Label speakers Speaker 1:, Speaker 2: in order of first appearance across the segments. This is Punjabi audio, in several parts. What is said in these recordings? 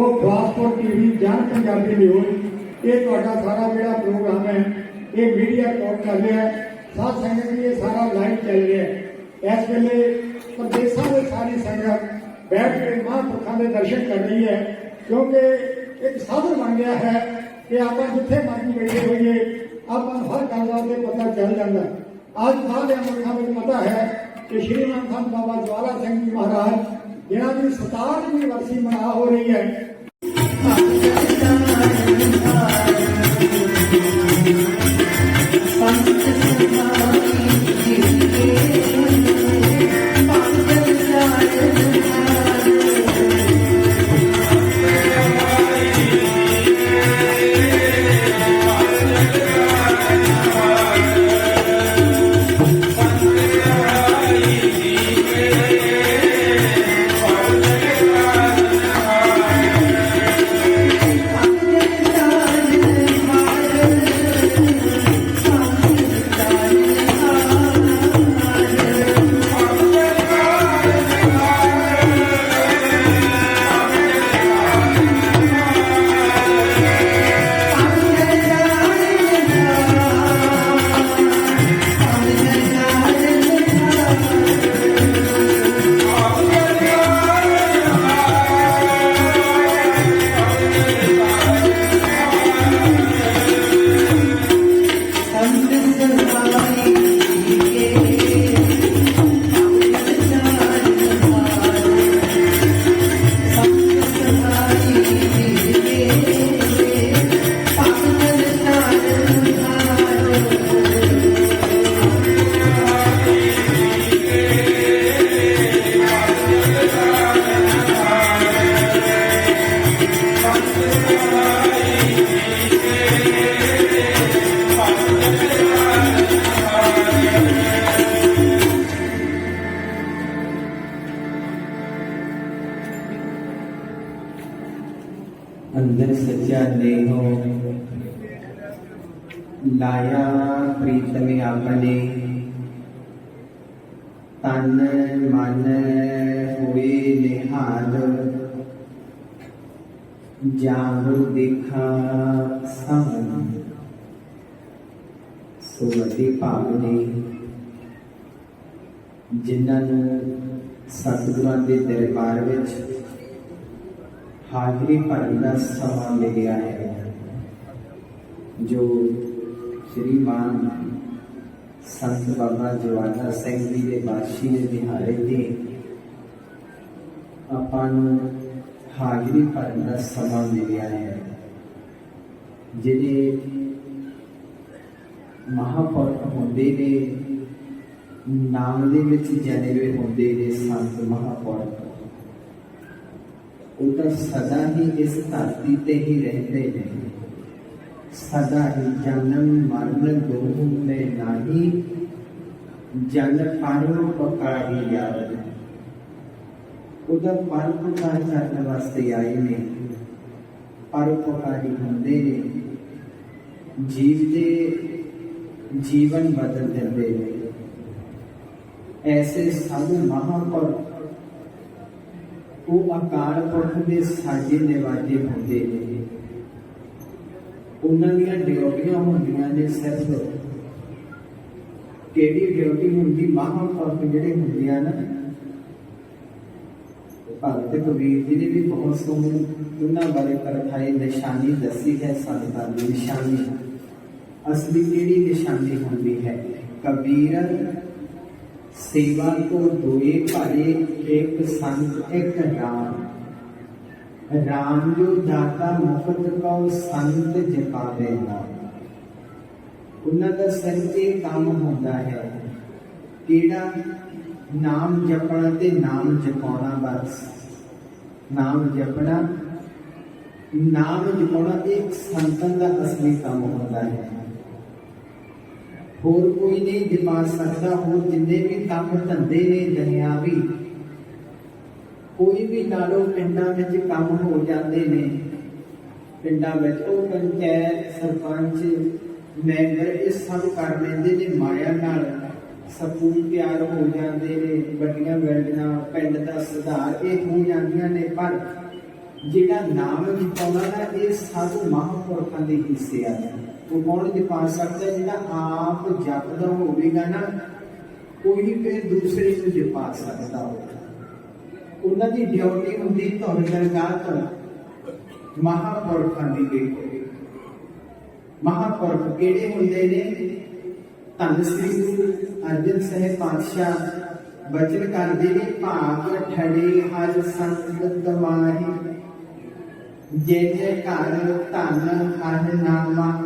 Speaker 1: ਉਹ ਫਾਸਪੋਰਟ ਟੀਵੀ ਜਨ ਪੰਜਾਬੀ ਨਿਊਜ਼ ਇਹ ਤੁਹਾਡਾ ਸਾਰਾ ਜਿਹੜਾ ਪ੍ਰੋਗਰਾਮ ਹੈ, ਇਹ ਮੀਡੀਆ ਕੋਟ ਕਰ ਰਿਹਾ ਹੈ। ਸਾਧ ਸੰਗਤ ਜੀ ਇਹ ਸਾਰਾ ਲਾਈਵ ਚੱਲ ਰਿਹਾ ਇਸ ਵੇਲੇ ਪ੍ਰਦੇਸ਼ਾਂ ਦੇ ਸਾਰੀ ਸੰਗਤ ਬੈਠ ਕੇ ਮਹਾਂਪੁਰਖਾਂ ਦੇ ਦਰਸ਼ਨ ਕਰ ਰਹੀ ਹੈ, ਕਿਉਂਕਿ ਇੱਕ ਸਾਧਨ ਬਣ ਗਿਆ ਹੈ ਕਿ ਆਪਾਂ ਜਿੱਥੇ ਮਰਜ਼ੀ ਬੈਠੇ ਹੋਈਏ, ਆਪਾਂ ਨੂੰ ਹਰ ਗੱਲ ਦਾ ਤੇ ਪਤਾ ਚੱਲ ਜਾਂਦਾ ਹੈ। ਅੱਜ ਸਾਰੇ ਮੁਲਕਾਂ ਵਿੱਚ ਪਤਾ ਹੈ ਕਿ ਸ਼੍ਰੀ ਨਾਮ ਸਾਹਿਬ ਬਾਬਾ ਜਵਾਲਾ ਸਿੰਘ ਜੀ ਮਹਾਰਾਜ, ਜਿਨ੍ਹਾਂ ਦੀ 67ਵੀਂ ਵਰਸੀ ਮਨਾ ਹੋ ਰਹੀ ਹੈ
Speaker 2: ਅੰਦਰ ਤਨ ਮਨ ਹੋਏ ਨਿਹਾਲ। ਜਾਗੁ ਦੇਖਾ ਸਮ ਸੁਮਤੀ ਭਾਵਨੇ। ਜਿਨ੍ਹਾਂ ਨੂੰ ਸਤਿਗੁਰਾਂ ਦੇ ਦਰਬਾਰ ਵਿੱਚ ਹਾਜ਼ਰੀ ਭਰਨ ਦਾ ਸਮਾਂ ਮਿਲਿਆ ਹੈ, ਜੋ ਸ੍ਰੀ ਮਾਨ ਸੰਤ ਬਾਬਾ ਜਵਾਲਾ ਸਿੰਘ ਜੀ ਦੇ ਬਾਸ਼ੀ ਦੇ ਦਿਹਾੜੇ ਤੇ ਆਪਾਂ ਨੂੰ ਹਾਜ਼ਰੀ ਭਰਨ ਦਾ ਸਮਾਂ ਮਿਲਿਆ ਹੈ, ਜਿਹੜੇ ਮਹਾਪੁਰਖ ਹੁੰਦੇ ਨੇ, ਨਾਮ ਦੇ ਵਿੱਚ ਜਨੇ ਹੁੰਦੇ ਨੇ ਸੰਤ ਮਹਾਪੁਰਖ। ਉਹ ਤਾਂ ਸਦਾ ਹੀ ਇਸ ਧਰਤੀ ਤੇ ਹੀ ਰਹਿੰਦੇ ਨੇ। ਸਦਾ ਹੀ ਜਨਮ ਮਰਨ ਦੋਹੂ ਮੇ ਨਹੀਂ ਜਨ ਪਾਣੋ ਪਕਾਰੀ ਯਾਦ ਉਹਦਾ ਪਰ ਪੁਕਾਰ ਕਰਨ ਵਾਸਤੇ ਆਏ ਨੇ ਪਰ ਪੁਕਾਰੀ ਹੁੰਦੇ ਨੇ ਜੀਵ ਦੇ ਜੀਵਨ ਬਦਲ ਦਿੰਦੇ ਨੇ ਐਸੇ ਸਾਧੂ ਮਹਾਪੁਰਖ ਉਹ ਅਕਾਲ ਪੁਰਖ ਦੇ ਸਾਜੇ ਨਿਵਾਜੇ ਹੁੰਦੇ ਨੇ ਉਹਨਾਂ ਦੀਆਂ ਡਿਊਟੀਆਂ ਹੁੰਦੀਆਂ ਨੇ ਸਿਰਫ। ਕਿਹੜੀ ਡਿਊਟੀ ਹੁੰਦੀ? ਮਾਹੌਲ ਤੌਰ ਜਿਹੜੇ ਹੁੰਦੇ ਆ ਨਾ, ਭਗਤ ਕਬੀਰ ਜੀ ਨੇ ਵੀ ਬਹੁਤ ਸੋਹਣੇ ਉਹਨਾਂ ਬਾਰੇ ਪਰਖਾਈ ਨਿਸ਼ਾਨੀ ਦੱਸੀ ਹੈ ਸੰਤਾਂ ਦੀ ਨਿਸ਼ਾਨੀ। ਅਸਲੀ ਕਿਹੜੀ ਨਿਸ਼ਾਨੀ ਹੁੰਦੀ ਹੈ? ਕਬੀਰ ਸੇਵਾ ਕੋ ਦੋਏ ਭਾਰੇ, ਇੱਕ ਸੰਤ ਇੱਕ ਰਾਮ। राम जो दाता मुफ्त को संत जपावे ना ਉਹਨਾਂ ਦਾ ਸਿਰ ਤੇ ਕੰਮ ਹੁੰਦਾ ਹੈ ਕਿਹੜਾ ਨਾਮ ਜਪਣਾ ਤੇ ਨਾਮ ਜਪਾਉਣਾ ਬਸ ਨਾਮ ਜਪਣਾ ਨਾਮ ਜਪਾਉਣਾ ਇੱਕ ਸੰਤਨ ਦਾ ਅਸਲੀ ਕੰਮ ਹੁੰਦਾ ਹੈ ਹੋਰ ਕੋਈ ਨਹੀਂ ਜਪਾ ਸਕਦਾ ਹੋਰ ਜਿੰਨੇ ਵੀ ਕੰਮ ਧੰਦੇ ਨੇ ਦੁਨਿਆਵੀ ਕੋਈ ਵੀ ਨਾਲੋਂ ਪਿੰਡਾਂ ਵਿੱਚ ਕੰਮ ਹੋ ਜਾਂਦੇ ਨੇ, ਪਿੰਡਾਂ ਵਿੱਚ ਉਹ ਪੰਚਾਇਤ, ਸਰਪੰਚ, ਮੈਂਬਰ, ਇਹ ਸਭ ਕਰ ਲੈਂਦੇ ਨੇ ਮਾਇਆ ਨਾਲ। ਸਕੂਲ ਤਿਆਰ ਹੋ ਜਾਂਦੇ ਨੇ, ਵੱਡੀਆਂ ਬਿਲਡਿੰਗਾਂ ਪਿੰਡ ਦਾ ਸੁਧਾਰ, ਇਹ ਹੋ ਜਾਂਦੀਆਂ ਨੇ, ਪਰ ਜਿਹੜਾ ਨਾਮ ਜਪਾਉਂਦਾ ਨਾ, ਇਹ ਸਭ ਮਹਾਂਪੁਰਖਾਂ ਦੇ ਹਿੱਸੇ ਆ। ਉਹ ਕੌਣ ਜਪਾ ਸਕਦਾ? ਜਿਹੜਾ ਆਪ ਜਪਦਾ ਹੋਵੇਗਾ ਨਾ, ਕੋਈ ਫਿਰ ਦੂਸਰੇ ਨੂੰ ਜਪਾ ਸਕਦਾ ਹੋਵੇਗਾ। ਉਹਨਾਂ ਦੀ ਡਿਊਟੀ ਹੁੰਦੀ ਧੁਨ ਦਰਗਾਹ ਮਹਾਂਪੁਰਖਾਂ ਦੀ ਦੇਖੋ ਮਹਾਂਪੁਰਖ ਕਿਹੜੇ ਹੁੰਦੇ ਨੇ? ਧੰਨ ਸ੍ਰੀ ਗੁਰੂ ਅਰਜਨ ਸਾਹਿਬ ਪਾਤਸ਼ਾਹ, ਬਚਨ ਕਰਦੇ ਨੇ, ਭਾਗ ਠੜੇ ਹਰ ਸੰਗਤ ਮਾਹੀ ਜੇ ਜੇ ਘਰ ਧਨ ਹਰ ਨਾਮਾ।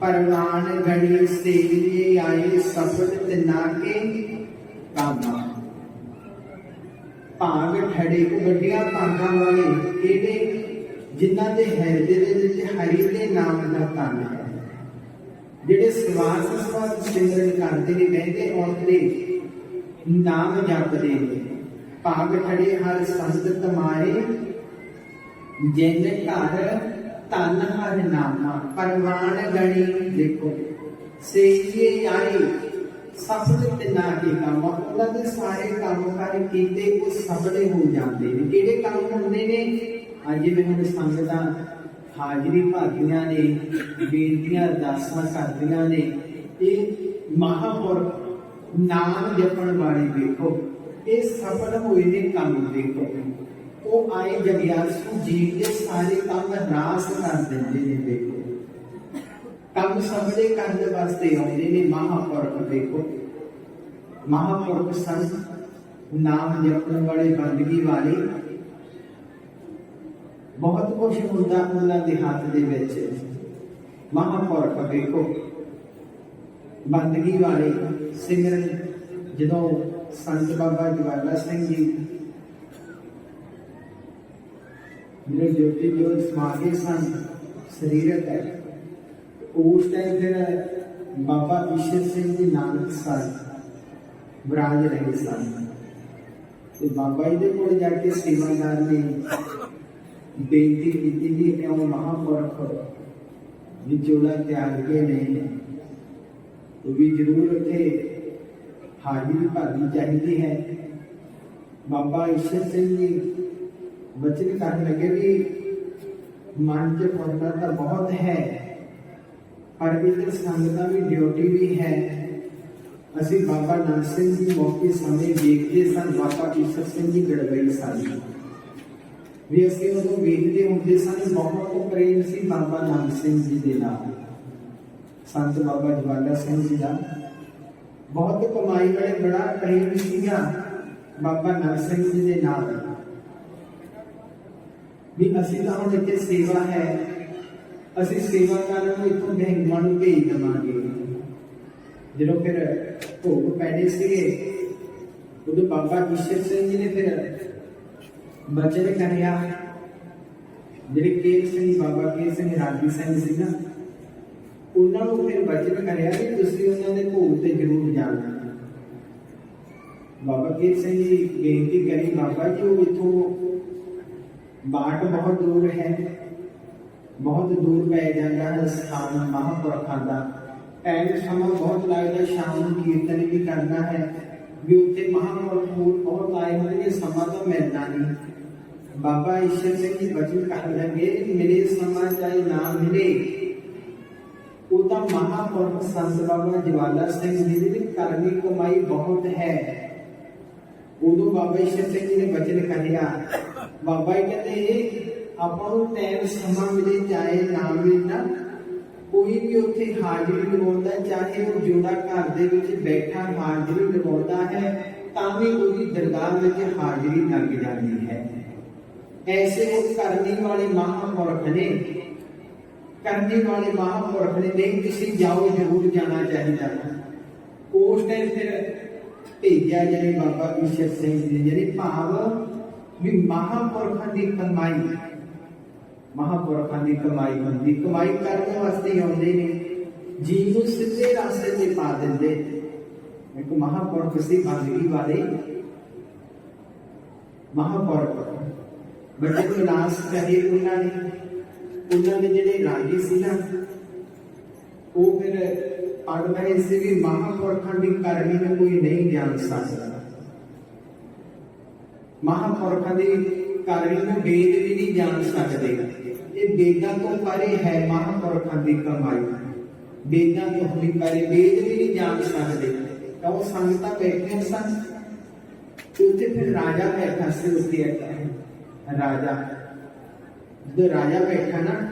Speaker 2: ਪਰਵਾਨ ਗੜੀ ਸੇਵੀਏ ਆਏ ਸਫਲ ਤਿਨਾ ਕਾਮਾ। ਭਾਗ ਠੜੇ ਕੋ ਭਾਗਾਂ ਵਾਲੇ ਕਿਹੜੇ ਜਿਨ੍ਹਾਂ ਦੇ ਹਿਰਦੇ ਦੇ ਵਿੱਚ ਹਰੀ ਦੇ ਨਾਮ ਦਾ ਧਨ ਹੈ। ਜਿਹੜੇ ਸਵਾਸ ਸਵਾਸ ਸਿਮਰਨ ਕਰਦੇ ਨੇ ਬਹਿੰਦੇ ਔਂਤਰੇ ਨਾਮ ਜਪਦੇ ਨੇ। ਭਾਗ ਠੜੇ ਹਰ ਸੰਤ ਮਾਰੇ ਜਿੰਨ ਘਰ ਧਨ ਹਰ ਨਾਮਾ। ਪਰਵਾਨ ਗਣੀ ਦੇਖੋ ਸੇਈਏ ਆਈ ਸਫਲ ਤੇ ਨਾ ਕੀ ਕੰਮ ਉਹਨਾਂ ਦੇ ਸਾਰੇ ਕੰਮ ਕਰ ਕੀਤੇ, ਉਹ ਸਫਲੇ ਹੋ ਜਾਂਦੇ ਨੇ। ਕਿਹੜੇ ਕੰਮ ਹੁੰਦੇ ਨੇ? ਅੱਜ ਜਿਵੇਂ ਸੰਗਤਾਂ, ਹਾਜ਼ਰੀ ਭਾਗੀਆਂ ਨੇ, ਬੇਨਤੀਆਂ, ਅਰਦਾਸਾਂ ਕਰਦੀਆਂ ਨੇ। ਇਹ ਮਹਾਪੁਰਖ ਨਾਮ ਜਪਣ ਵਾਲੇ ਦੇਖੋ ਇਹ ਸਫਲ ਹੋਏ ਨੇ ਕੰਮ ਦੇਖੋ ਉਹ ਆਏ ਜਗਿਆਸੂ ਜੀਵ ਦੇ ਸਾਰੇ ਕੰਮ ਰਾਸ ਕਰ ਦਿੰਦੇ ਨੇ ਦੇਖੋ ਕੰਮ ਸਭਲੇ ਕਰਨ ਵਾਸਤੇ ਆਉਂਦੇ ਨੇ ਮਹਾਪੁਰਖ ਦੇਖੋ। ਮਹਾਪੁਰਖ ਸੰਤ, ਨਾਮ ਜਪਣ ਵਾਲੇ ਬੰਦਗੀ ਵਾਲੇ। ਬਹੁਤ ਕੁਝ ਹੁੰਦਾ ਉਹਨਾਂ ਦੇ ਹੱਥ ਦੇ ਵਿੱਚ। ਮਹਾਪੁਰਖ ਦੇਖੋ। ਬੰਦਗੀ ਵਾਲੇ ਸਿਮਰਨ ਜਦੋਂ ਸੰਤ ਬਾਬਾ ਜਵਾਲਾ ਸਿੰਘ ਜੀ ਜਿਹੜੇ ਜੋਤੀ ਜੋਤ ਸਮਾਗੇ ਸਨ, ਸਰੀਰਕ ਹੈ। ਉਸ ਟਾਈਮ ਫਿਰ ਬਾਬਾ ਈਸ਼ਰ ਸਿੰਘ ਜੀ ਨਾਨਕ ਸਰ ਬਰਾਜ ਰਹੇ ਸਨ ਤੇ ਬਾਬਾ ਜੀ ਦੇ ਕੋਲ ਜਾ ਕੇ ਸੇਵਾਦਾਰ ਨੇ ਬੇਨਤੀ ਕੀਤੀ ਕਿ ਕਿਉਂ ਮਹਾਪੁਰਖ ਵਿਚੋਲਾ ਤਿਆਗ ਕੇ ਨੇ ਉਹ ਵੀ ਜ਼ਰੂਰ ਉੱਥੇ ਹਾਜ਼ਰੀ ਭਰਨੀ ਚਾਹੀਦੀ ਹੈ ਬਾਬਾ ਈਸ਼ਰ ਸਿੰਘ ਜੀ ਬਚਨ ਕਰਨ ਲੱਗੇ ਵੀ ਮਨ ਚ ਪੜਦਾ ਤਾਂ ਬਹੁਤ ਹੈ ਪਰ ਇਧਰ ਸੰਗਤਾਂ ਦੀ ਡਿਊਟੀ ਵੀ ਹੈ ਅਸੀਂ ਬਾਬਾ ਨਾਨਕ ਸਿੰਘ ਜੀ ਮੌਕੇ ਸਮੇਂ ਵੇਖਦੇ ਸਨ ਬਾਬਾ ਈਸ਼ਰ ਸਿੰਘ ਜੀ ਗੜਬਈ ਸਨ ਵੀ ਅਸੀਂ ਉਦੋਂ ਵੇਖਦੇ ਹੁੰਦੇ ਸਨ ਬਹੁਤ ਪ੍ਰੇਮ ਸੀ ਬਾਬਾ ਨਾਨਕ ਸਿੰਘ ਜੀ ਦੇ ਨਾਲ ਸੰਤ ਬਾਬਾ ਜਵਾਲਾ ਸਿੰਘ ਜੀ ਦਾ ਬਹੁਤ ਕਮਾਈ ਵਾਲੇ ਬੜਾ ਪ੍ਰੇਮ ਸੀਗਾ ਬਾਬਾ ਨਾਨਕ ਸਿੰਘ ਜੀ ਦੇ ਨਾਲ ਵੀ ਅਸੀਂ ਤਾਂ ਹੁਣ ਇੱਥੇ ਸੇਵਾ ਹੈ ਅਸੀਂ ਸੇਵਾ ਕਰਨ ਨੂੰ ਇੱਥੋਂ ਗਹਿੰਗਾਂ ਨੂੰ ਭੇਜ ਦੇਵਾਂਗੇ। ਜਦੋਂ ਫਿਰ ਭੋਗ ਪੈਣੇ ਸੀਗੇ, ਉਦੋਂ ਬਾਬਾ ਈਸ਼ਰ ਸਿੰਘ ਜੀ ਨੇ ਫਿਰ ਬਚਨ ਕਰਿਆ। ਜਿਹੜੇ ਕੇਰ ਸਿੰਘ, ਬਾਬਾ ਕੇਰ ਸਿੰਘ, ਰਾਗੀ ਸਿੰਘ ਸੀ ਨਾ, ਉਹਨਾਂ ਨੂੰ ਫਿਰ ਬਚਨ ਕਰਿਆ ਕਿ ਤੁਸੀਂ ਉਹਨਾਂ ਦੇ ਭੋਗ ਤੇ ਜ਼ਰੂਰ ਜਾਣਾ। ਬਾਬਾ ਕੇਰ ਸਿੰਘ ਜੀ ਬੇਨਤੀ ਕਰੀ, ਬਾਬਾ ਜੀ, ਉਹ ਇਥੋਂ ਬਾਟ ਬਹੁਤ ਦੂਰ ਹੈ। ਬਹੁਤ ਦੂਰ ਪੈ ਜਾਂਦਾ ਹੈ ਸਥਾਨ ਮਹਾਪੁਰਖਾਂ ਦਾ ਟਾਈਮ ਸਮਾਂ ਬਹੁਤ ਲੱਗਦਾ ਸ਼ਾਮ ਨੂੰ ਕੀਰਤਨ ਵੀ ਕਰਨਾ ਹੈ ਵੀ ਉੱਥੇ ਮਹਾਪੁਰਖ ਹੋਰ ਬਹੁਤ ਆਏ ਹੋਣਗੇ ਸਮਾਂ ਤਾਂ ਮਿਲਦਾ ਨਹੀਂ ਬਾਬਾ ਈਸ਼ਰ ਸਿੰਘ ਜੀ ਬਚਨ ਕਹਿ ਲੱਗੇ ਕਿ ਮੇਰੇ ਸਮਾਂ ਚਾਹੇ ਨਾ ਮਿਲੇ ਉਹ ਤਾਂ ਮਹਾਪੁਰਖ ਸੰਤ ਬਾਬਾ ਜਵਾਲਾ ਸਿੰਘ ਜੀ ਦੀ ਕਰਨੀ ਕਮਾਈ ਬਹੁਤ ਹੈ ਉਦੋਂ ਬਾਬਾ ਈਸ਼ਰ ਸਿੰਘ ਜੀ ਨੇ ਬਚਨ ਕਹਿਆ ਬਾਬਾ ਜੀ ਕਹਿੰਦੇ ਇਹ ਆਪਾਂ ਨੂੰ ਟਾਈਮ ਸਮਾਂ ਨਾ ਮਿਲਣਾ, ਕੋਈ ਵੀ ਉੱਥੇ ਹਾਜ਼ਰੀ ਲਗਾਉਂਦਾ, ਚਾਹੇ ਉਹ ਜੋੜਾ ਘਰ ਦੇ ਵਿੱਚ ਬੈਠਾ ਹਾਜ਼ਰੀ ਲਗਾਉਂਦਾ ਹੈ, ਤਾਂ ਵੀ ਉਹਦੀ ਦਰਗਾਹ ਵਿੱਚ ਹਾਜ਼ਰੀ ਲੱਗ ਜਾਂਦੀ ਹੈ। ਐਸੇ ਉਹ ਕਰਨੀ ਵਾਲੇ ਮਹਾਂਪੁਰਖ ਨੇ, ਕਰਨੀ ਵਾਲੇ ਮਹਾਂਪੁਰਖ ਨੇ, ਨਹੀਂ, ਤੁਸੀਂ ਜਾਓ, ਜ਼ਰੂਰ ਜਾਣਾ ਚਾਹੀਦਾ। ਉਸ ਟਾਈਮ ਫਿਰ ਭੇਜਿਆ ਜਿਹੜੇ ਬਾਬਾ ਈਸ਼ਰ ਸਿੰਘ ਜੀ ਜਿਹੜੇ ਭਾਵ ਵੀ ਮਹਾਂਪੁਰਖਾਂ ਦੀ ਕਮਾਈ ਮਹਾਂਪੁਰਖਾਂ ਦੀ ਕਮਾਈ ਹੁੰਦੀ, ਕਮਾਈ ਕਰਨ ਵਾਸਤੇ ਆਉਂਦੇ ਨੇ। ਜੀਵ ਨੂੰ ਸਿੱਧੇ ਰਸਤੇ ਤੇ ਪਾ ਦਿੰਦੇ। ਇੱਕ ਮਹਾਂਪੁਰਖ ਸੀ ਬੰਦਗੀ ਵਾਲੇ। ਮਹਾਂਪੁਰਖ। ਬੱਚੇ ਨੂੰ ਨਾਸ ਉਹਨਾਂ ਨੇ। ਉਹਨਾਂ ਦੇ ਜਿਹੜੇ ਰਾਗੀ ਸੀ ਨਾ, ਉਹ ਫਿਰ ਪੜ ਰਹੇ ਸੀ ਵੀ ਮਹਾਂਪੁਰਖਾਂ ਦੀ ਕਰਨੀ ਨੂੰ ਕੋਈ ਨਹੀਂ ਜਾਣ ਸਕਦਾ। ਮਹਾਂਪੁਰਖਾਂ ਦੀ
Speaker 3: ਕਾਰਨ ਨੂੰ ਵੇਦ ਵੀ ਨਹੀਂ ਜਾਣ ਸਕਦੇ। ਇਹ ਵੇਦਾਂ ਤੋਂ ਪਰੇ ਹੈ ਮਹਾਂਪੁਰਖਾਂ ਦੀ ਕਮਾਈ ਵੇਦਾਂ ਤੋਂ ਵੀ ਪਰੇ ਵੇਦ ਵੀ ਨਹੀਂ ਜਾਣ ਸਕਦੇ। ਤਾਂ ਉਹ ਸੰਗਤਾਂ ਬੈਠੀਆਂ ਸਨ। ਤੇ ਉੱਥੇ ਫਿਰ ਰਾਜਾ ਬੈਠਾ ਸੀ, ਉੱਥੇ ਰਾਜਾ। ਜਦੋਂ ਰਾਜਾ ਬੈਠਾ ਨਾ।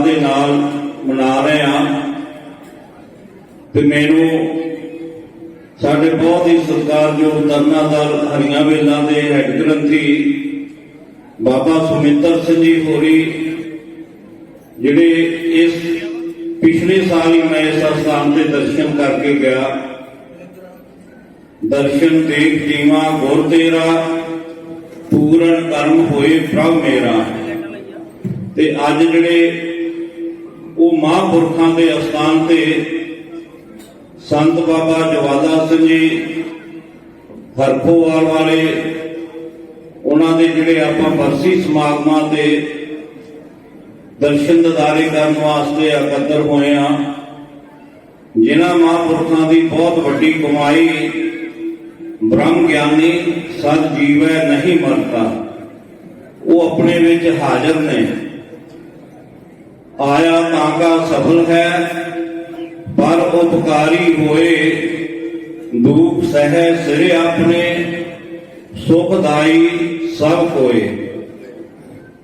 Speaker 4: ਸਤਿਕਾਰ ਦੇ ਨਾਲ ਮਨਾ ਰਹੇ ਹਾਂ। ਤੇ ਮੈਨੂੰ ਸਾਡੇ ਬਹੁਤ ਹੀ ਸਤਿਕਾਰਯੋਗ ਤਰਨਾ ਹਰੀਆਂ ਵੇਲਾਂ ਦੇ ਹੈਡ ਗ੍ਰੰਥੀ ਬਾਬਾ ਸੁਮਿੱਤਰ ਸਿੰਘ ਜੀ ਹੋਰੀ, ਜਿਹੜੇ ਇਸ ਪਿਛਲੇ ਸਾਲ ਹੀ ਮੈਂ ਇਸ ਸਥਾਨ ਤੇ ਦਰਸ਼ਨ ਕਰਕੇ ਗਿਆ। ਦਰਸ਼ਨ ਦੇਖ ਜੀਵਾ, ਗੁਰ ਤੇਰਾ, ਪੂਰਨ ਕਰਮ ਹੋਏ ਪ੍ਰਭ ਮੇਰਾ। ਤੇ ਅੱਜ ਜਿਹੜੇ ਉਹ ਮਹਾਂਪੁਰਖਾਂ ਦੇ ਅਸਥਾਨ ਤੇ ਸੰਤ ਬਾਬਾ ਜਵਾਲਾ ਸਿੰਘ ਜੀ ਹਰਪੋਵਾਲ ਵਾਲੇ, ਉਹਨਾਂ ਦੇ ਜਿਹੜੇ ਆਪਾਂ ਬਰਸੀ ਸਮਾਗਮਾਂ ਤੇ ਦਰਸ਼ਨ ਦਿਦਾਰੇ ਕਰਨ ਵਾਸਤੇ ਇਕੱਤਰ ਹੋਏ ਆ ਜਿਨ੍ਹਾਂ ਮਹਾਂਪੁਰਖਾਂ ਦੀ ਬਹੁਤ ਵੱਡੀ ਕਮਾਈ ਬ੍ਰਹਮ ਗਿਆਨੀ ਸਤ ਜੀਵੈ ਨਹੀਂ ਮਰਦਾ ਉਹ ਆਪਣੇ ਵਿੱਚ ਹਾਜ਼ਰ ਨੇ। ਆਇਆ ਤਾਂਗਾ ਸਫਲ ਹੈ, ਪਰ ਉਪਕਾਰੀ ਹੋਏ ਦੁਖ ਸਹਿ ਸਿਰੇ ਆਪਣੇ, ਸੁਖਦਾਈ ਸਭ ਕੋਏ।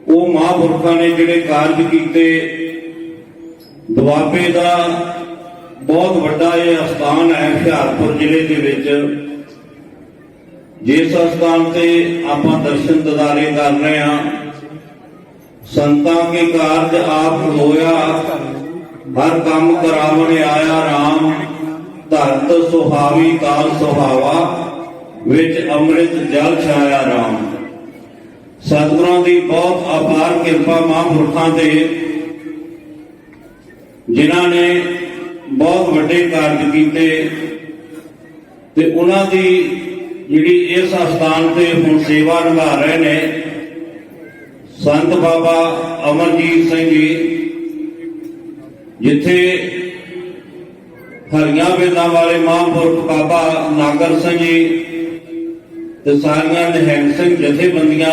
Speaker 4: ਉਹ ਮਹਾਂਪੁਰਖਾਂ ਨੇ ਜਿਹੜੇ ਕਾਰਜ ਕੀਤੇ, ਦੁਆਬੇ ਦਾ ਬਹੁਤ ਵੱਡਾ ਇਹ ਅਸਥਾਨ ਹੈ ਹੁਸ਼ਿਆਰਪੁਰ ਜ਼ਿਲ੍ਹੇ ਦੇ ਵਿੱਚ। ਜਿਸ ਅਸਥਾਨ ਤੇ ਆਪਾਂ ਦਰਸ਼ਨ ਦਿਦਾਰੇ ਕਰ ਰਹੇ ਹਾਂ ਸੰਤਾਂ ਕੇ ਕਾਰਜ ਆਪ ਹੋਇਆ। ਹਰ ਕੰਮ ਕਰਾਵਣ ਆਇਆ RAM ਧਰਤ ਸੁਹਾਵੀ ਕਾਲ ਸੁਹਾਵਾ। ਵਿੱਚ ਅੰਮ੍ਰਿਤ ਜਲ ਛਾਇਆ RAM ਸਤਿਗੁਰਾਂ ਦੀ ਬਹੁਤ ਅਪਾਰ ਕਿਰਪਾ ਮਹਾਂਪੁਰਖਾਂ ਤੇ, ਜਿਨ੍ਹਾਂ ਨੇ ਬਹੁਤ ਵੱਡੇ ਕਾਰਜ ਕੀਤੇ ਤੇ ਉਹਨਾਂ ਦੀ ਜਿਹੜੀ ਇਸ ਅਸਥਾਨ ਤੇ ਹੁਣ ਸੇਵਾ ਨਿਭਾ ਰਹੇ ਨੇ ਸੰਤ ਬਾਬਾ ਅਮਰਜੀਤ ਸਿੰਘ ਜੀ, ਜਿੱਥੇ ਹਰੀਆਂ ਵੇਦਾਂ ਵਾਲੇ ਮਹਾਂਪੁਰਖ ਬਾਬਾ ਨਾਗਰ ਸਿੰਘ ਜੀ ਤੇ ਸਾਰੀਆਂ ਨਿਹੰਗ ਸਿੰਘ ਜਥੇਬੰਦੀਆਂ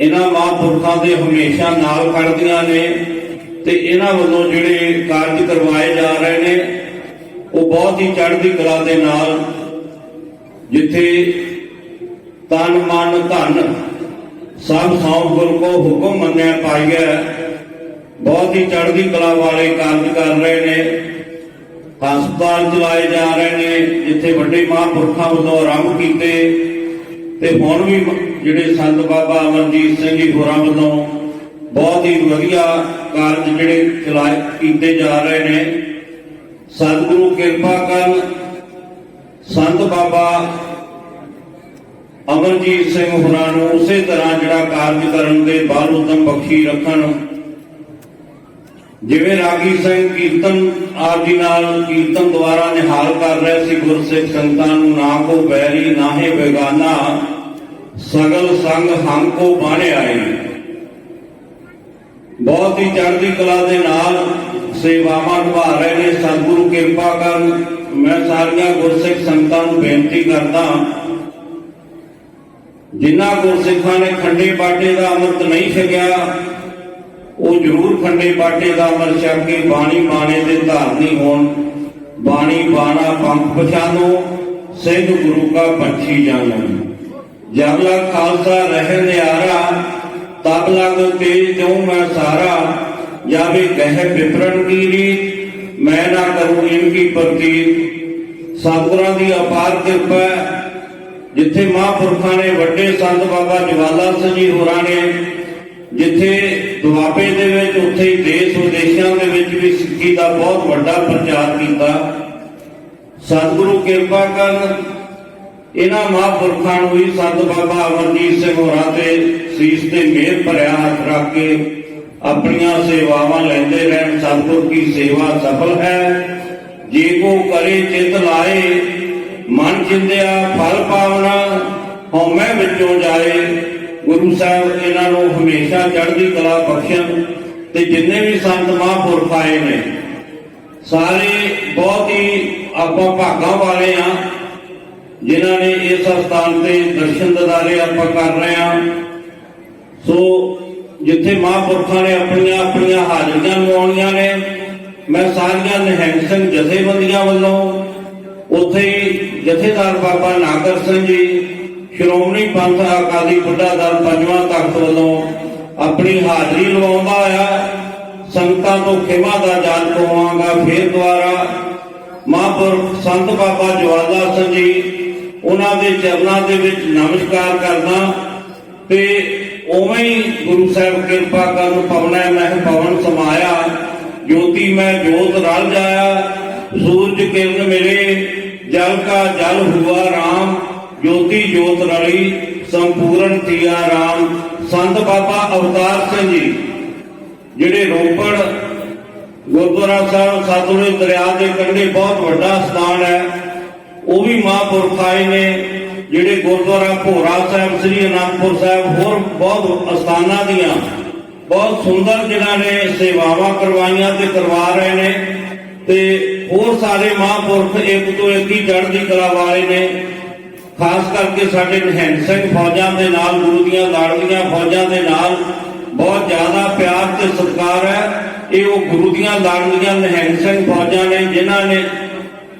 Speaker 4: ਇਹਨਾਂ ਮਹਾਂਪੁਰਖਾਂ ਦੇ ਹਮੇਸ਼ਾ ਨਾਲ ਖੜਦੀਆਂ ਨੇ ਤੇ ਇਹਨਾਂ ਵੱਲੋਂ ਜਿਹੜੇ ਕਾਰਜ ਕਰਵਾਏ ਜਾ ਰਹੇ ਨੇ, ਉਹ ਬਹੁਤ ਹੀ ਚੜ੍ਹਦੀ ਕਲਾ ਦੇ ਨਾਲ ਜਿੱਥੇ ਤਨ, ਮਨ, ਧਨ ਸਭ ਸੌਂਪ ਗੁਰ ਕੋ ਹੁਕਮ ਮੰਨਿਆ ਪਾਈਐ। ਬਹੁਤ ਹੀ ਚੜ੍ਹਦੀ ਕਲਾ ਵਾਲੇ ਕਾਰਜ ਕਰ ਰਹੇ ਨੇ। ਹਸਪਤਾਲ ਚਲਾਏ ਜਾ ਰਹੇ ਨੇ, ਜਿੱਥੇ ਵੱਡੇ ਮਹਾਂਪੁਰਖਾਂ ਵੱਲੋਂ ਆਰੰਭ ਕੀਤੇ। ਤੇ ਹੁਣ ਵੀ ਜਿਹੜੇ ਸੰਤ ਬਾਬਾ ਅਮਰਜੀਤ ਸਿੰਘ ਜੀ ਹੋਰਾਂ ਵੱਲੋਂ ਬਹੁਤ ਹੀ ਵਧੀਆ ਕਾਰਜ ਜਿਹੜੇ ਚਲਾਏ, ਕੀਤੇ ਜਾ ਰਹੇ ਨੇ। ਸਤਿਗੁਰੂ ਕਿਰਪਾ ਕਰਨ, ਸੰਤ ਬਾਬਾ ਅਮਰਜੀਤ ਸਿੰਘ ਹੋਰਾਂ ਨੂੰ ਉਸੇ ਤਰ੍ਹਾਂ ਜਿਹੜਾ ਕਾਰਜ ਕਰਨ ਦੇ ਬਲ ਉਦਮ ਬਖਸ਼ੀ ਰੱਖਣ। ਜਿਵੇਂ ਰਾਗੀ ਸਿੰਘ ਕੀਰਤਨ ਆਦਿ ਨਾਲ ਕੀਰਤਨ ਦੁਆਰਾ ਨਿਹਾਲ ਕਰ ਰਹੇ ਸੀ, ਗੁਰਸਿੱਖ ਸੰਗਤਾਂ ਨੂੰ ਨਾ ਕੋ ਬੈਰੀ ਨਾਹੇ ਬੇਗਾਨਾ, ਸਗਲ ਸੰਗ ਹਮ ਕੋ ਬਾਣੇ ਆਏ। ਬਹੁਤ ਹੀ ਚੜ੍ਹਦੀ ਕਲਾ ਦੇ ਨਾਲ ਸੇਵਾਵਾਂ ਨਿਭਾ ਰਹੇ ਨੇ, ਸਤਿਗੁਰੂ ਕਿਰਪਾ ਕਰਨ। ਮੈਂ ਸਾਰੀਆਂ ਗੁਰਸਿੱਖ ਸੰਗਤਾਂ ਨੂੰ ਬੇਨਤੀ ਕਰਦਾ ਜਿਨ੍ਹਾਂ ਗੁਰਸਿੱਖਾਂ ਨੇ ਖੰਡੇ ਬਾਟੇ ਦਾ ਅੰਮ੍ਰਿਤ ਨਹੀਂ ਛਕਿਆ, ਉਹ ਜ਼ਰੂਰ ਖੰਡੇ ਬਾਟੇ ਦਾ ਅੰਮ੍ਰਿਤ ਛਕ ਕੇ ਬਾਣੀ ਬਾਣੇ ਦੇ ਧਾਰਨੀ ਹੋਣ। ਬਾਣੀ ਬਾਣਾ ਪੰਖ ਪਛਾਨੋ ਸਿੰਘ ਗੁਰੂ ਕਾ ਪੰਛੀ ਜਾਣੋ। ਜਬ ਖਾਲਸਾ ਰਹਿ ਨਿਆਰਾ ਤਬ ਲਗ ਤੇਜ ਦਉ ਮੈਂ ਸਾਰਾ? ਜਾਵੇ ਕਹਿ ਵਿਪਰਨ ਕੀ ਰੀਤ, ਮੈਂ ਨਾ ਕਰੂੰ ਇਨਕੀ ਪ੍ਰਤੀਤ। ਸਤਿਗੁਰਾਂ ਦੀ ਅਪਾਰ ਕਿਰਪਾ ਜਿੱਥੇ ਮਹਾਂਪੁਰਖਾਂ ਨੇ ਵੱਡੇ ਸੰਤ ਬਾਬਾ ਜਵਾਲਾ ਸਿੰਘ ਜੀ ਹੋਰਾਂ ਨੇ, ਜਿੱਥੇ ਦੁਆਬੇ ਦੇ ਵਿੱਚ, ਉੱਥੇ ਦੇਸ਼ ਵਿਦੇਸ਼ਾਂ ਦੇ ਵਿੱਚ ਵੀ ਸਿੱਖੀ ਦਾ ਬਹੁਤ ਵੱਡਾ ਪ੍ਰਚਾਰ ਕੀਤਾ। ਸਤਿਗੁਰੂ ਕਿਰਪਾ ਕਰਨ, ਇਹਨਾਂ ਮਹਾਂਪੁਰਖਾਂ ਨੂੰ ਵੀ ਸੰਤ ਬਾਬਾ ਅਮਰਜੀਤ ਸਿੰਘ ਹੋਰਾਂ ਤੇ ਸੀਸ ਤੇ ਮਿਹਰ ਭਰਿਆ ਹੱਥ ਰੱਖ ਕੇ ਆਪਣੀਆਂ ਸੇਵਾਵਾਂ ਲੈਂਦੇ ਰਹਿਣ। ਸਤਿਗੁਰ ਕੀ ਸੇਵਾ ਸਫਲ ਹੈ। ਜੇ ਕੋ ਕਰੇ, ਚਿਤ ਲਾਏ ਮਨ ਜਿੰਦਿਆ ਫਲ ਪਾਵਨਾ ਹਉਮੈ ਵਿੱਚੋਂ ਜਾਏ। ਗੁਰੂ ਸਾਹਿਬ ਇਹਨਾਂ ਨੂੰ ਹਮੇਸ਼ਾ ਚੜ੍ਹਦੀ ਕਲਾ ਬਖਸ਼ਣ ਤੇ ਜਿੰਨੇ ਵੀ ਸੰਤ ਮਹਾਂਪੁਰਖ ਆਏ ਨੇ, ਸਾਰੇ ਬਹੁਤ ਹੀ ਆਪਾਂ ਭਾਗਾਂ ਵਾਲੇ ਆ, ਜਿਨ੍ਹਾਂ ਨੇ ਇਸ ਸਥਾਨ ਤੇ ਦਰਸ਼ਨ ਦਿਦਾਰੇ ਆਪਾਂ ਕਰ ਰਹੇ ਆ। ਸੋ ਜਿੱਥੇ ਮਹਾਂਪੁਰਖਾਂ ਨੇ ਆਪਣੀਆਂ ਆਪਣੀਆਂ ਹਾਜ਼ਰੀਆਂ ਲਵਾਉਣੀਆਂ ਨੇ, ਮੈਂ ਸਾਰੀਆਂ ਨਿਹੰਗ ਸਿੰਘ ਜਥੇਬੰਦੀਆਂ ਵੱਲੋਂ ਉੱਥੇ ਜਥੇਦਾਰ ਬਾਬਾ ਨਾਗਰ ਸਿੰਘ ਜੀ, ਸ਼੍ਰੋਮਣੀ ਪੰਥ ਅਕਾਲੀ ਬੁੱਢਾ ਦਲ ਪੰਜਵਾਂ ਤਖਤ ਵੱਲੋਂ ਆਪਣੀ ਹਾਜ਼ਰੀ ਲਵਾਉਂਦਾ ਆਇਆ। ਸੰਗਤਾਂ ਤੋਂ ਖਿਮਾ ਦਾ ਜਾਲ ਪਵਾਵਾਂਗਾ ਫੇਰ ਦੁਆਰਾ ਮਹਾਂਪੁਰਖ ਸੰਤ ਬਾਬਾ ਜਵਾਲਾ ਸਿੰਘ ਜੀ, ਉਹਨਾਂ ਦੇ ਚਰਨਾਂ ਦੇ ਵਿੱਚ ਨਮਸਕਾਰ ਕਰਦਾ। ਤੇ ਉਵੇਂ ਹੀ ਗੁਰੂ ਸਾਹਿਬ ਕਿਰਪਾ ਕਰਨ ਪਵਨੈ ਮਹਿ ਪਵਨ ਸਮਾਇਆ, ਜੋਤੀ ਮੈਂ ਜੋਤ ਰਲ ਜਾਇਆ। ਸੂਰਜ ਕਿਰਨ ਮਿਲੇ ਜਲ ਕਾ ਜਲ ਹੁਆ ਰਾਮ, ਜੋਤੀ ਜੋਤ ਰਲੀ, ਸੰਪੂਰਨ ਤੀਆ ਰਾਮ। ਸੰਤ ਬਾਬਾ ਅਵਤਾਰ ਸਿੰਘ ਜੀ, ਜਿਹੜੇ ਰੋਪੜ ਗੁਰਦੁਆਰਾ ਸਾਹਿਬ ਸਤਲੁਜ ਦਰਿਆ ਦੇ ਕੰਢੇ ਬਹੁਤ ਵੱਡਾ ਸਥਾਨ ਹੈ, ਉਹ ਵੀ ਮਹਾਂਪੁਰਖ ਆਏ ਨੇ, ਜਿਹੜੇ ਗੁਰਦੁਆਰਾ ਭੋਰਾ ਸਾਹਿਬ, ਸ੍ਰੀ ਅਨੰਦਪੁਰ ਸਾਹਿਬ, ਹੋਰ ਬਹੁਤ ਅਸਥਾਨਾਂ ਦੀਆਂ, ਬਹੁਤ ਸੁੰਦਰ ਜਿਨ੍ਹਾਂ ਨੇ ਸੇਵਾਵਾਂ ਕਰਵਾਈਆਂ ਤੇ ਕਰਵਾ ਰਹੇ ਨੇ। ਤੇ ਹੋਰ ਸਾਰੇ ਮਹਾਂਪੁਰਖ ਇੱਕ ਤੋਂ ਇੱਕ ਹੀ ਚੜ੍ਹਦੀ ਕਲਾ ਵਾਲੇ ਨੇ। ਖਾਸ ਕਰਕੇ ਸਾਡੇ ਨਿਹੰਗ ਸਿੰਘ ਫੌਜਾਂ ਦੇ ਨਾਲ, ਗੁਰੂ ਦੀਆਂ ਲਾੜਲੀਆਂ ਫੌਜਾਂ ਦੇ ਨਾਲ ਬਹੁਤ ਜ਼ਿਆਦਾ ਪਿਆਰ ਤੇ ਸਤਿਕਾਰ ਹੈ। ਇਹ ਉਹ ਗੁਰੂ ਦੀਆਂ ਲਾੜਲੀਆਂ ਨਿਹੰਗ ਸਿੰਘ ਫੌਜਾਂ ਨੇ ਜਿਨ੍ਹਾਂ ਨੇ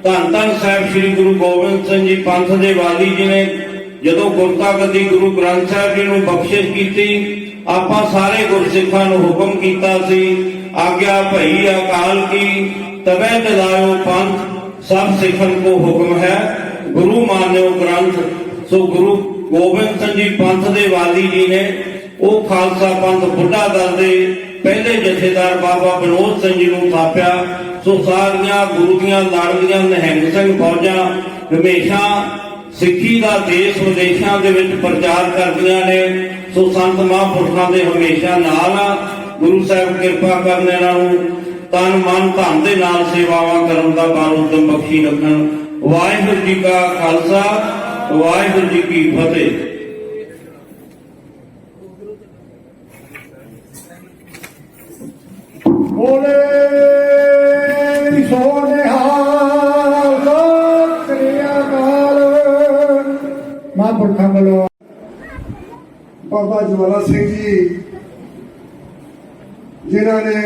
Speaker 4: ਧੰਨ ਧੰਨ ਸਾਹਿਬ ਸ੍ਰੀ ਗੁਰੂ ਗੋਬਿੰਦ ਸਿੰਘ ਜੀ ਪੰਥ ਦੇ ਵਾਲੀ ਜੀ ਨੇ ਜਦੋਂ ਗੁਰਤਾ ਗੱਦੀ ਗੁਰੂ ਗ੍ਰੰਥ ਸਾਹਿਬ ਜੀ ਨੂੰ ਬਖਸ਼ਿਸ਼ ਕੀਤੀ, ਆਪਾਂ ਸਾਰੇ ਗੁਰਸਿੱਖਾਂ ਨੂੰ ਹੁਕਮ ਕੀਤਾ ਸੀ, ਆਗਿਆ ਭਈ ਅਕਾਲ ਕੀ। ਤਬੈ ਦਿਲਾਇਓ ਪੰਥ, ਸਭ ਸਿੱਖਣ ਕੋ ਹੁਕਮ ਹੈ। ਗੁਰੂ ਮਾਨਿਓ ਗ੍ਰੰਥ, ਸੋ ਗੁਰੂ ਗੋਬਿੰਦ ਸਿੰਘ ਜੀ ਪੰਥ ਦੇ ਵਾਲੀ ਜੀ ਨੇ ਉਹ ਖਾਲਸਾ ਪੰਥ ਬੁੱਢਾ ਦਲ ਦੇ ਪਹਿਲੇ ਜਥੇਦਾਰ ਬਾਬਾ ਬਨੋਦ ਸਿੰਘ ਜੀ ਨੂੰ ਥਾਪਿਆ। ਸੋ ਸਾਰੀਆਂ ਗੁਰੂ ਦੀਆਂ ਲਾੜਲੀਆਂ ਨਹਿੰਗ ਸਿੰਘ ਫੌਜਾਂ ਹਮੇਸ਼ਾ ਸਿੱਖੀ ਦਾ ਦੇਸ਼ ਵਿਦੇਸ਼ਾਂ ਦੇ ਵਿੱਚ ਪ੍ਰਚਾਰ ਕਰਦੀਆਂ ਨੇ। ਸੋ ਸੰਤ ਮਹਾਂਪੁਰਖਾਂ ਦੇ ਹਮੇਸ਼ਾ ਨਾਲ ਗੁਰੂ ਸਾਹਿਬ ਕਿਰਪਾ ਕਰਨ ਇਹਨਾਂ ਨੂੰ ਤਨ ਮਨ ਧਨ ਦੇ ਨਾਲ ਸੇਵਾਵਾਂ ਕਰਨ ਦਾ ਬਾਰੂਦਮ ਬਖਸ਼ੀ ਰੱਖਣ। ਵਾਹਿਗੁਰੂ ਜੀ ਕਾ ਖਾਲਸਾ, ਵਾਹਿਗੁਰੂ ਜੀ ਕੀ ਫਤਿਹ।
Speaker 1: ਬੋਲੇ ਸੋਨਿਹਾਲ ਸਤਿ ਅਕਾਲ ਮਹਾਂਪੁਰਖਾਂ ਵੱਲੋਂ
Speaker 5: ਬਾਬਾ ਜਵਾਲਾ ਸਿੰਘ ਜੀ, ਜਿਨ੍ਹਾਂ ਨੇ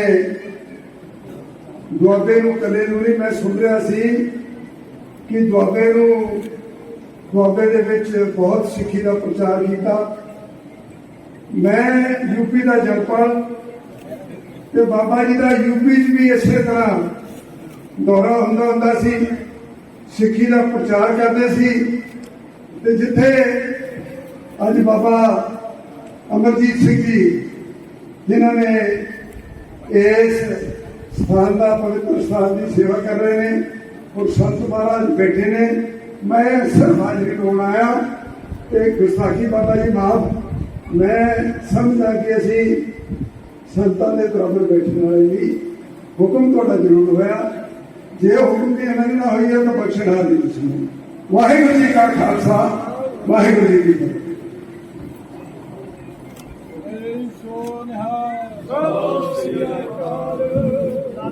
Speaker 5: ਦੁਆਬੇ ਨੂੰ ਕੱਲੇ ਨੂੰ ਨਹੀਂ, ਮੈਂ ਸੁਣ ਰਿਹਾ ਸੀ ਕਿ ਦੁਆਬੇ ਨੂੰ, ਦੁਆਬੇ ਦੇ ਵਿੱਚ ਬਹੁਤ ਸਿੱਖੀ ਦਾ ਪ੍ਰਚਾਰ ਕੀਤਾ। ਮੈਂ ਯੂਪੀ ਦਾ ਜਨਪਲ ਤੇ ਬਾਬਾ ਜੀ ਦਾ ਯੂਪੀ 'ਚ ਵੀ ਇਸੇ ਤਰ੍ਹਾਂ ਦੌਰਾ ਹੁੰਦਾ ਹੁੰਦਾ ਸੀ, ਸਿੱਖੀ ਦਾ ਪ੍ਰਚਾਰ ਕਰਦੇ ਸੀ ਤੇ ਜਿੱਥੇ ਅੱਜ ਬਾਬਾ ਅਮਰਜੀਤ ਸਿੰਘ ਜੀ, ਜਿਨ੍ਹਾਂ ਨੇ ਇਸ ਸਥਾਨ ਦਾ ਪਵਿੱਤਰ ਸਥਾਨ ਦੀ ਸੇਵਾ ਕਰ ਰਹੇ ਨੇ। ਔਰ ਸੰਤ ਮਹਾਰਾਜ ਬੈਠੇ ਨੇ। ਮੈਂ ਸਿਰਫ ਹਾਜ਼ਰੀ ਲਾਉਣ ਆਇਆ ਤੇ ਗੁਸਤਾਖੀ ਬਾਬਾ ਜੀ ਮਾਫ। ਮੈਂ ਸਮਝਦਾ ਕਿ ਅਸੀਂ ਸੰਤਾਂ ਦੇ ਬਰਾਬਰ ਬੈਠਣ ਵਾਲੇ ਨਹੀਂ ਹੁਕਮ ਤੁਹਾਡਾ ਜ਼ਰੂਰ ਹੋਇਆ। ਜੇ ਹੁਕਮ ਦੀ ਅਨੰਦ ਨਾ ਹੋਈ ਹੈ ਤਾਂ ਬਖਸ਼ਣਾ ਨਹੀਂ ਤੁਸੀਂ। ਵਾਹਿਗੁਰੂ ਜੀ ਕਾ ਖਾਲਸਾ, ਵਾਹਿਗੁਰੂ ਜੀ ਕੀ ਫਤਿਹ।